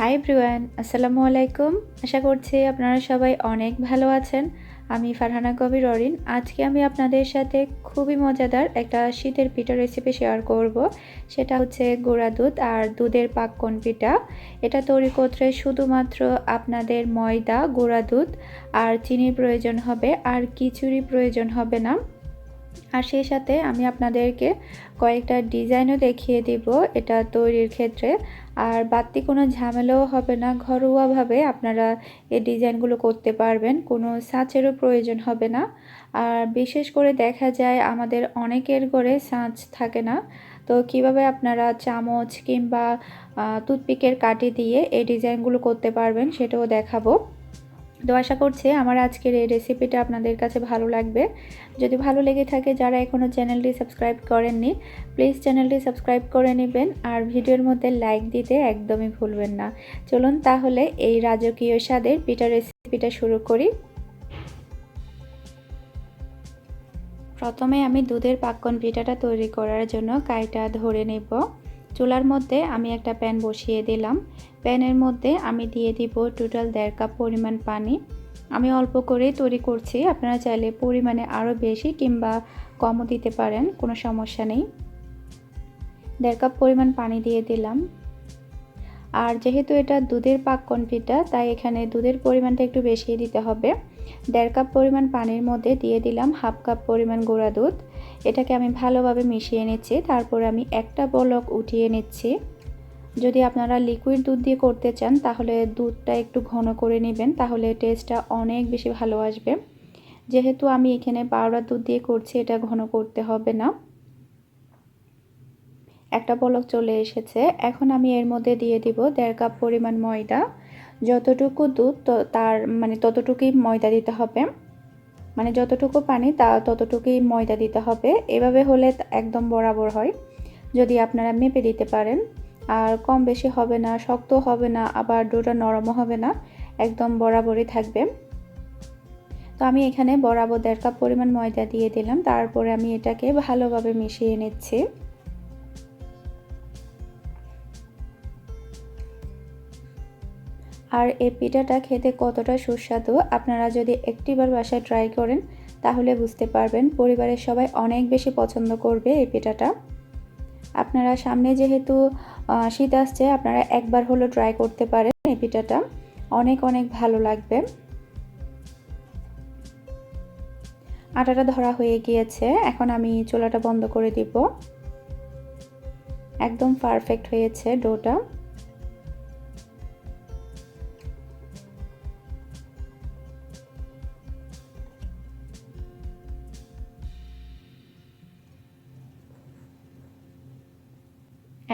High ব্রিওয়ান আসসালামু আলাইকুম। আশা করছি আপনারা সবাই অনেক ভালো আছেন। আমি ফারহানা কবির অরিন। আজকে আমি আপনাদের সাথে খুবই মজাদার একটা শীতের পিঠা রেসিপি শেয়ার করব। সেটা হচ্ছে গুঁড়া দুধ আর দুধের পাক্কন পিঠা। এটা তৈরি করতে শুধুমাত্র আপনাদের ময়দা, গুঁড়া দুধ আর চিনির প্রয়োজন হবে, আর কিছুরই প্রয়োজন হবে না। আর সেই সাথে আমি আপনাদেরকে কয়েকটা ডিজাইনও দেখিয়ে দিব এটা তৈরির ক্ষেত্রে। আর বাড়তি কোনো ঝামেলাও হবে না, ঘরোয়াভাবে আপনারা এই ডিজাইনগুলো করতে পারবেন, কোনো সাঁচেরও প্রয়োজন হবে না। আর বিশেষ করে দেখা যায় আমাদের অনেকের ঘরে সাঁচ থাকে না, তো কীভাবে আপনারা চামচ কিংবা টুথপিকের কাটি দিয়ে এই ডিজাইনগুলো করতে পারবেন সেটাও দেখাবো। তো আশা করছি আমার আজকের এই রেসিপিটা আপনাদের কাছে ভালো লাগবে। যদি ভালো লেগে থাকে যারা এখনও চ্যানেলটি সাবস্ক্রাইব করেননি প্লিজ চ্যানেলটি সাবস্ক্রাইব করে নেবেন আর ভিডিওর মধ্যে লাইক দিতে একদমই ভুলবেন না। চলুন তাহলে এই রাজকীয় স্বাদের পিঠা রেসিপিটা শুরু করি। প্রথমে আমি দুধের পাক্কন পিঠাটা তৈরি করার জন্য কাইটা ধরে নেব। চুলার মধ্যে আমি একটা প্যান বসিয়ে দিলাম। প্যানের মধ্যে আমি দিয়ে দিব টোটাল দেড় কাপ পরিমাণ পানি। আমি অল্প করেই তৈরি করছি, আপনারা চাইলে পরিমাণে আরও বেশি কিংবা কমও দিতে পারেন, কোনো সমস্যা নেই। দেড় কাপ পরিমাণ পানি দিয়ে দিলাম। আর যেহেতু এটা দুধের পাক কনফিটা, তাই এখানে দুধের পরিমাণটা একটু বেশি দিতে হবে। দেড় কাপ পরিমাণ পানির মধ্যে দিয়ে দিলাম হাফ কাপ পরিমাণ গোড়া দুধ। এটাকে আমি ভালোভাবে মিশিয়ে নিচ্ছি। তারপর আমি একটা বলক উঠিয়ে নিচ্ছি। যদি আপনারা লিকুইড দুধ দিয়ে করতে চান, তাহলে দুধটা একটু ঘন করে নেবেন, তাহলে টেস্টটা অনেক বেশি ভালো আসবে। যেহেতু আমি এখানে পাউডার দুধ দিয়ে করছি, এটা ঘন করতে হবে না। একটা পলক চলে এসেছে। এখন আমি এর মধ্যে দিয়ে দিব দেড় কাপ পরিমাণ ময়দা। যতটুকু দুধ তার মানে ততটুকুই ময়দা দিতে হবে। মানে যতটুকু পানি, তা ততটুকুই ময়দা দিতে হবে। এভাবে হলে একদম বরাবর হয়। যদি আপনারা মেপে দিতে পারেন, আর কম বেশি হবে না, শক্ত হবে না, আবার ডোটা নরমও হবে না, একদম বরাবরই থাকবে। তো আমি এখানে বরাবর দেড় কাপ পরিমাণ ময়দা দিয়ে দিলাম। তারপরে আমি এটাকে ভালোভাবে মিশিয়ে নিচ্ছি। আর এই পিঠাটা খেতে কতটা সুস্বাদু, আপনারা যদি একটিবার বাসায় ট্রাই করেন, তাহলে বুঝতে পারবেন পরিবারের সবাই অনেক বেশি পছন্দ করবে এই পিঠাটা। আপনারা সামনে যেহেতু শীত আসছে, আপনারা একবার হলো ট্রাই করতে পারেন এই পিঠাটা। অনেক অনেক ভালো লাগবে। আটাটা ধরা হয়ে গিয়েছে, এখন আমি চুলাটা বন্ধ করে দিব। একদম পারফেক্ট হয়েছে ডোটা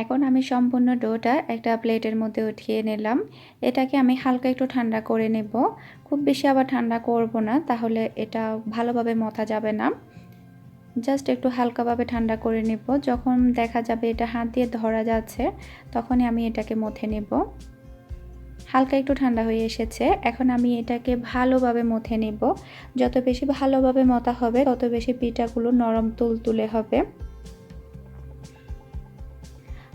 এখন আমি সম্পূর্ণ ডোটা একটা প্লেটের মধ্যে উঠিয়ে নিলাম। এটাকে আমি হালকা একটু ঠান্ডা করে নেব। খুব বেশি আবার ঠান্ডা করব না, তাহলে এটা ভালোভাবে মথা যাবে না। জাস্ট একটু হালকাভাবে ঠান্ডা করে নেব। যখন দেখা যাবে এটা হাত দিয়ে ধরা যাচ্ছে, তখনই আমি এটাকে মথে নেব। হালকা একটু ঠান্ডা হয়ে এসেছে। এখন আমি এটাকে ভালোভাবে মথে নেব। যত বেশি ভালোভাবে মতা হবে, তত বেশি পিঠাগুলো নরম তুলতুলে হবে।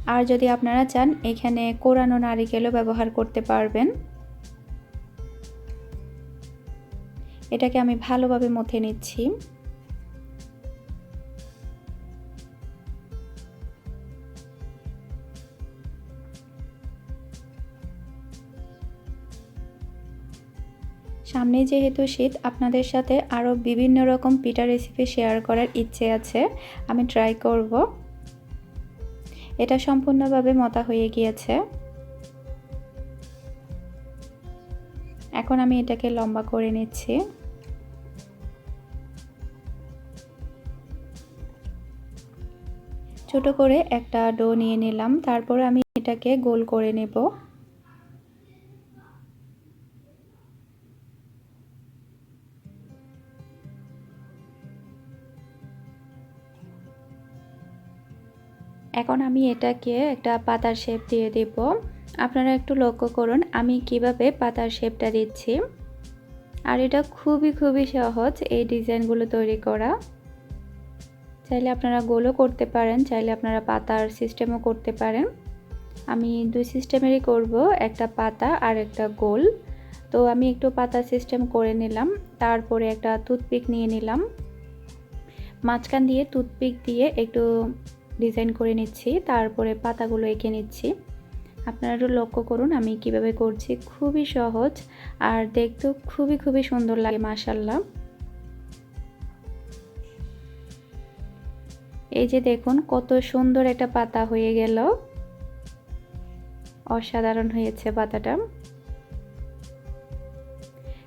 আর যদি আপনারা চান, এখানে কোরানো নারিকেলও ব্যবহার করতে পারবেন। এটাকে আমি ভালোভাবে মথে নিচ্ছি। সামনে যেহেতু শীত, আপনাদের সাথে আরও বিভিন্ন রকম পিঠা রেসিপি শেয়ার করার ইচ্ছে আছে, আমি ট্রাই করব। এটা সম্পূর্ণভাবে মতা হয়ে গিয়েছে। এখন আমি এটাকে লম্বা করে নিচ্ছি। ছোট করে একটা ডো নিয়ে নিলাম, তারপর আমি এটাকে গোল করে নেব। এখন আমি এটাকে একটা পাতার শেপ দিয়ে দেব। আপনারা একটু লক্ষ্য করুন, আমি কীভাবে পাতার শেপটা দিচ্ছি। আর এটা খুবই খুবই সহজ এই ডিজাইনগুলো তৈরি করা। চাইলে আপনারা গোলও করতে পারেন, চাইলে আপনারা পাতার সিস্টেমও করতে পারেন। আমি দুই সিস্টেমেরই করব, একটা পাতা আর একটা গোল। তো আমি একটু পাতা সিস্টেম করে নিলাম, তারপরে একটা টুথপিক নিয়ে নিলাম। মাঝখান দিয়ে টুথপিক দিয়ে একটু ডিজাইন করে নিচ্ছি, তারপরে পাতাগুলো এঁকে নিচ্ছি। আপনারা একটু লক্ষ্য করুন, আমি কীভাবে করছি, খুবই সহজ আর দেখতেও খুবই খুবই সুন্দর লাগে মাসাল্লাহ এই যে দেখুন, কত সুন্দর একটা পাতা হয়ে গেল। অসাধারণ হয়েছে পাতাটা।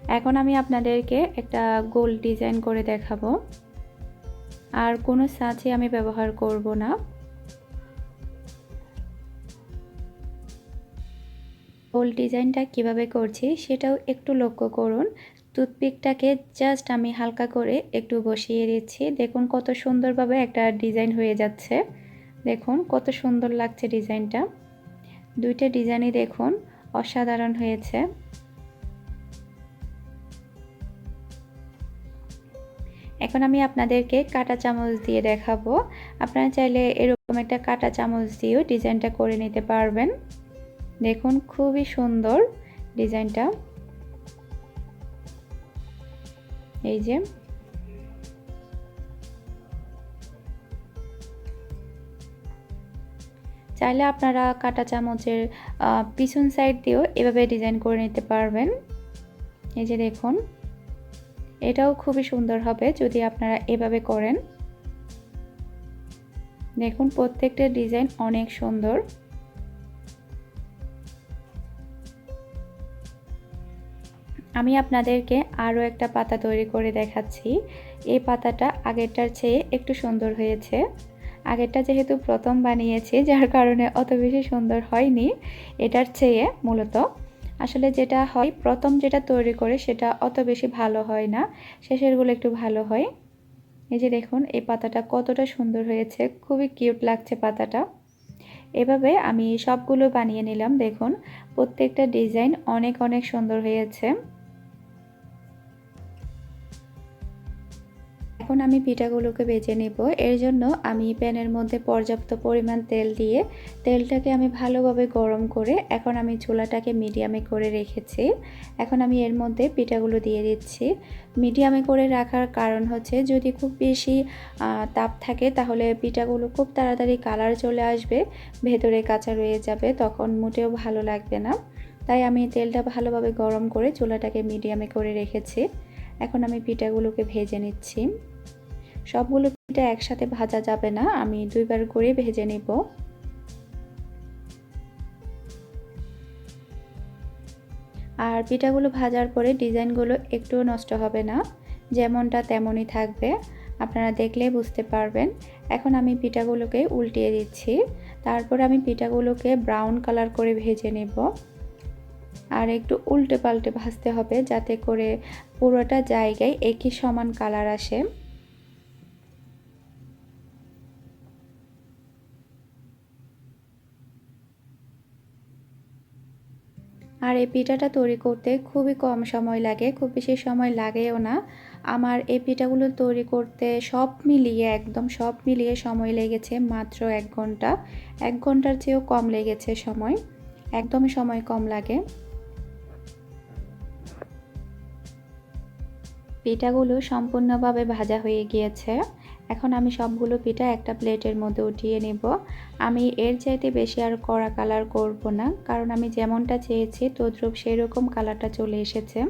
এখন আমি আপনাদেরকে একটা গোল ডিজাইন করে দেখাবো। আর কোনো সাঁচে আমি ব্যবহার করব না। গোল ডিজাইনটা কীভাবে করছি সেটাও একটু লক্ষ্য করুন। টুথপিকটাকে জাস্ট আমি হালকা করে একটু বসিয়ে দিচ্ছি। দেখুন কত সুন্দরভাবে একটা ডিজাইন হয়ে যাচ্ছে। দেখুন কত সুন্দর লাগছে ডিজাইনটা। দুইটা ডিজাইনই দেখুন অসাধারণ হয়েছে। এখন আমি আপনাদেরকে কাটা চামচ দিয়ে দেখাবো। আপনারা চাইলে এরকম একটা কাটা চামচ দিয়েও ডিজাইনটা করে নিতে পারবেন। দেখুন, খুবই সুন্দর ডিজাইনটা। এই যে। চাইলে আপনারা কাটা চামচের পিছন সাইড দিয়েও এভাবে ডিজাইন করে নিতে পারবেন। এই যে দেখুন। এটাও খুবই সুন্দর হবে যদি আপনারা এভাবে করেন। দেখুন, প্রত্যেকটা ডিজাইন অনেক সুন্দর। আমি আপনাদেরকে আরও একটা পাতা তৈরি করে দেখাচ্ছি। এই পাতাটা আগেরটার চেয়ে একটু সুন্দর হয়েছে। আগেরটা যেহেতু প্রথম বানিয়েছি, যার কারণে অত বেশি সুন্দর হয়নি, এটার চেয়ে মূলত আসলে যেটা হয়, প্রথম যেটা তৈরি করে সেটা অত বেশি ভালো হয় না, শেষেরগুলো একটু ভালো হয়। এই যে দেখুন, এই পাতাটা কতটা সুন্দর হয়েছে, খুবই কিউট লাগছে পাতাটা। এভাবে আমি সবগুলো বানিয়ে নিলাম, দেখুন, প্রত্যেকটা ডিজাইন অনেক অনেক সুন্দর হয়েছে। এখন আমি পিঠাগুলোকে বেজে নেব। এর জন্য আমি প্যানের মধ্যে পর্যাপ্ত পরিমাণ তেল দিয়ে তেলটাকে আমি ভালোভাবে গরম করে এখন আমি চুলাটাকে মিডিয়ামে করে রেখেছি। এখন আমি এর মধ্যে পিঠাগুলো দিয়ে দিচ্ছি। মিডিয়ামে করে রাখার কারণ হচ্ছে যদি খুব বেশি তাপ থাকে তাহলে পিঠাগুলো খুব তাড়াতাড়ি কালার চলে আসবে, ভেতরে কাঁচা রয়ে যাবে, তখন মোটেও ভালো লাগবে না। তাই আমি তেলটা ভালোভাবে গরম করে চুলাটাকে মিডিয়ামে করে রেখেছি। এখন আমি পিঠাগুলোকে ভেজে নিচ্ছি। সবগুলো পিঠা একসাথে ভাজা যাবে না, আমি দুইবার করে ভেজে নেব। আর পিঠাগুলো ভাজার পরে ডিজাইনগুলো একটুও নষ্ট হবে না, যেমনটা তেমনই থাকবে, আপনারা দেখলে বুঝতে পারবেন। এখন আমি পিঠাগুলোকে উল্টিয়ে দিচ্ছি, তারপর আমি পিঠাগুলোকে ব্রাউন কালার করে ভেজে নেব। আর একটু উল্টে পাল্টে ভাজতে হবে যাতে করে পুরোটা জায়গায় একই সমান কালার আসে। আর এই পিঠাটা তৈরি করতে খুবই কম সময় লাগে, খুব বেশি সময় লাগেও না। আমার এই পিঠাগুলো তৈরি করতে সব মিলিয়ে, একদম সব মিলিয়ে সময় লেগেছে মাত্র এক ঘণ্টা। এক ঘণ্টার চেয়েও কম লেগেছে সময়, একদমই সময় কম লাগে। পিঠাগুলো সম্পূর্ণভাবে ভাজা হয়ে গিয়েছে। এখন আমি সবগুলো পিঠা একটা প্লেটের মধ্যে উঠিয়ে নেব। আমি এর চাইতে বেশি আর কড়া কালার করব না, কারণ আমি যেমনটা চেয়েছি তদ্রুপ সেই রকম কালারটা চলে এসেছে।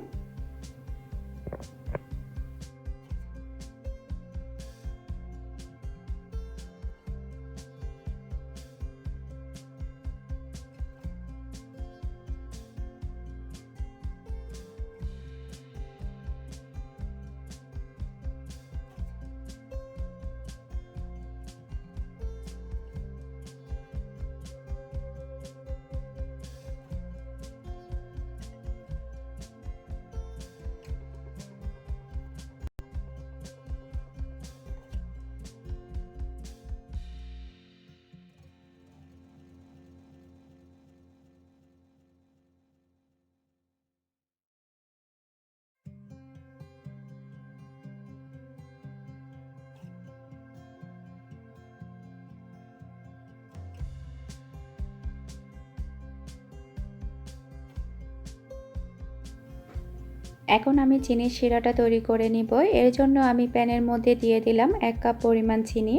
এখন আমি চিনির শিরাটা তৈরি করে নিব। এর জন্য আমি প্যানের মধ্যে দিয়ে দিলাম এক কাপ পরিমাণ চিনি,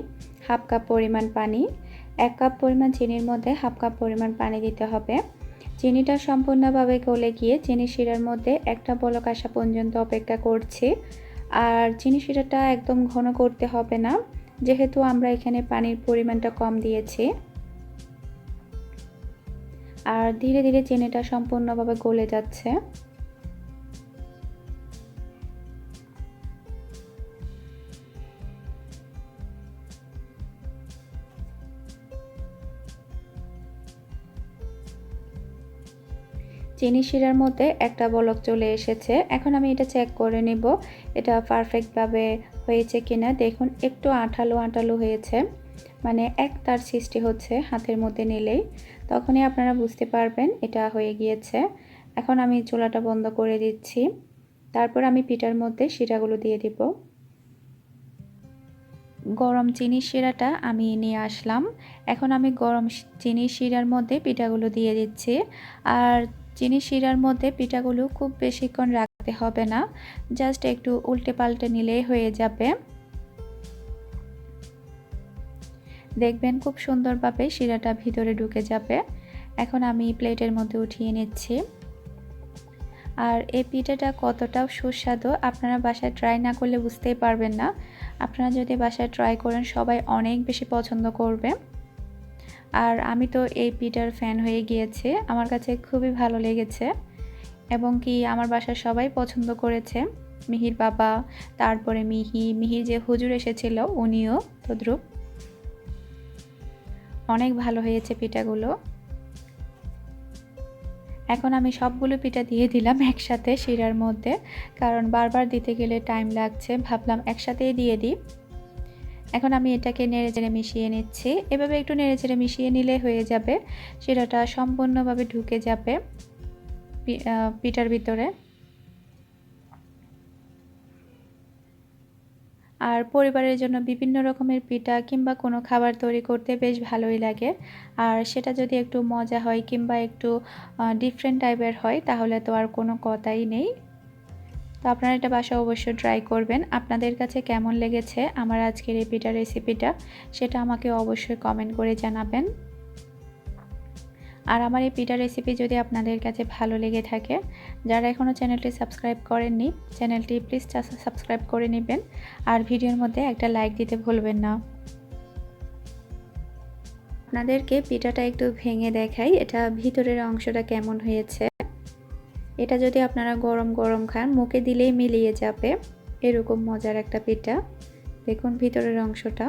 হাফ কাপ পরিমাণ পানি। এক কাপ পরিমাণ চিনির মধ্যে হাফ কাপ পরিমাণ পানি দিতে হবে। চিনিটা সম্পূর্ণভাবে গলে গিয়ে চিনি শিরার মধ্যে একটা বলক আসা পর্যন্ত অপেক্ষা করছি। আর চিনি শিরাটা একদম ঘন করতে হবে না, যেহেতু আমরা এখানে পানির পরিমাণটা কম দিয়েছি। আর ধীরে ধীরে চিনিটা সম্পূর্ণভাবে গলে যাচ্ছে। চিনি শিরার মধ্যে একটা বলক চলে এসেছে। এখন আমি এটা চেক করে নেব, এটা পারফেক্টভাবে হয়েছে কিনা। দেখুন, একটু আঠালো আঠালো হয়েছে মানে এক তার সৃষ্টি হচ্ছে হাতের মধ্যে নিলেই। তখনই আপনারা বুঝতে পারবেন এটা হয়ে গিয়েছে। এখন আমি চুলাটা বন্ধ করে দিচ্ছি। তারপর আমি পিঠার মধ্যে শিরাগুলো দিয়ে দিব। গরম চিনি শিরাটা আমি নিয়ে আসলাম। এখন আমি গরম চিনি শিরার মধ্যে পিঠাগুলো দিয়ে দিচ্ছি। আর চিনি শিরার মধ্যে পিঠাগুলো খুব বেশিক্ষণ রাখতে হবে না, জাস্ট একটু উল্টে পাল্টে নিলেই হয়ে যাবে। দেখবেন খুব সুন্দরভাবে শিরাটা ভিতরে ঢুকে যাবে। এখন আমি প্লেটের মধ্যে উঠিয়ে নিচ্ছি। আর এই পিঠাটা কতটা সুস্বাদু, আপনারা বাসায় ট্রাই না করলে বুঝতেই পারবেন না। আপনারা যদি বাসায় ট্রাই করেন, সবাই অনেক বেশি পছন্দ করবে। আর আমি তো এই পিঠার ফ্যান হয়ে গিয়েছে। আমার কাছে খুবই ভালো লেগেছে। এবং কি আমার বাসার সবাই পছন্দ করেছে। মিহির বাবা, তারপরে মিহি মিহির যে হুজুর এসেছিল, উনিও, তদ্রুপ। অনেক ভালো হয়েছে পিঠাগুলো। এখন আমি সবগুলো পিঠা দিয়ে দিলাম একসাথে শিরার মধ্যে। কারণ বারবার দিতে গেলে টাইম লাগছে। ভাবলাম একসাথেই দিয়ে দিই। এখন আমি এটাকে নেড়ে চেড়ে মিশিয়ে নিচ্ছি। এভাবে একটু নেড়ে চেড়ে মিশিয়ে নিলে হয়ে যাবে। শিরাটা সম্পূর্ণভাবে ঢুকে যাবে পিঠার ভিতরে। আর পরিবারের জন্য বিভিন্ন রকমের পিঠা কিংবা কোনো খাবার তৈরি করতে বেশ ভালোই লাগে। আর সেটা যদি একটু মজা হয় কিংবা একটু ডিফারেন্ট টাইপের হয়, তাহলে তো আর কোনো কথাই নেই। তো আপনারা এটা বাসা অবশ্যই ট্রাই করবেন। আপনাদের কাছে কেমন লেগেছে আমার আজকের এই পিঠা রেসিপিটা সেটা আমাকে অবশ্যই কমেন্ট করে জানাবেন। আর আমার এই পিঠা রেসিপি যদি আপনাদের কাছে ভালো লেগে থাকে, যারা এখনও চ্যানেলটি সাবস্ক্রাইব করেননি চ্যানেলটি প্লিজ সাবস্ক্রাইব করে নেবেন। আর ভিডিওর মধ্যে একটা লাইক দিতে ভুলবেন না। আপনাদেরকে পিঠাটা একটু ভেঙে দেখাই, এটা ভিতরের অংশটা কেমন হয়েছে। এটা যদি আপনারা গরম গরম খান, মুখে দিলেই মিলিয়ে যাবে। এরকম মজার একটা পিঠা। দেখুন ভিতরের অংশটা।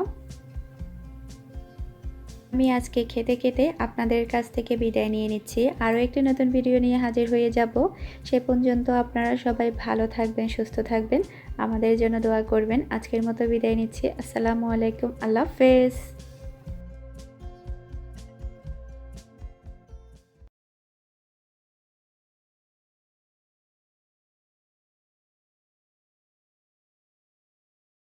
আমি আজকে খেতে খেতে আপনাদের কাছ থেকে বিদায় নিয়ে নিচ্ছি। আরও একটি নতুন ভিডিও নিয়ে হাজির হয়ে যাব। সে পর্যন্ত আপনারা সবাই ভালো থাকবেন, সুস্থ থাকবেন। আমাদের জন্য দোয়া করবেন। আজকের মতো বিদায় নিচ্ছি। আসসালামু আলাইকুম। আল্লাহ হাফেজ।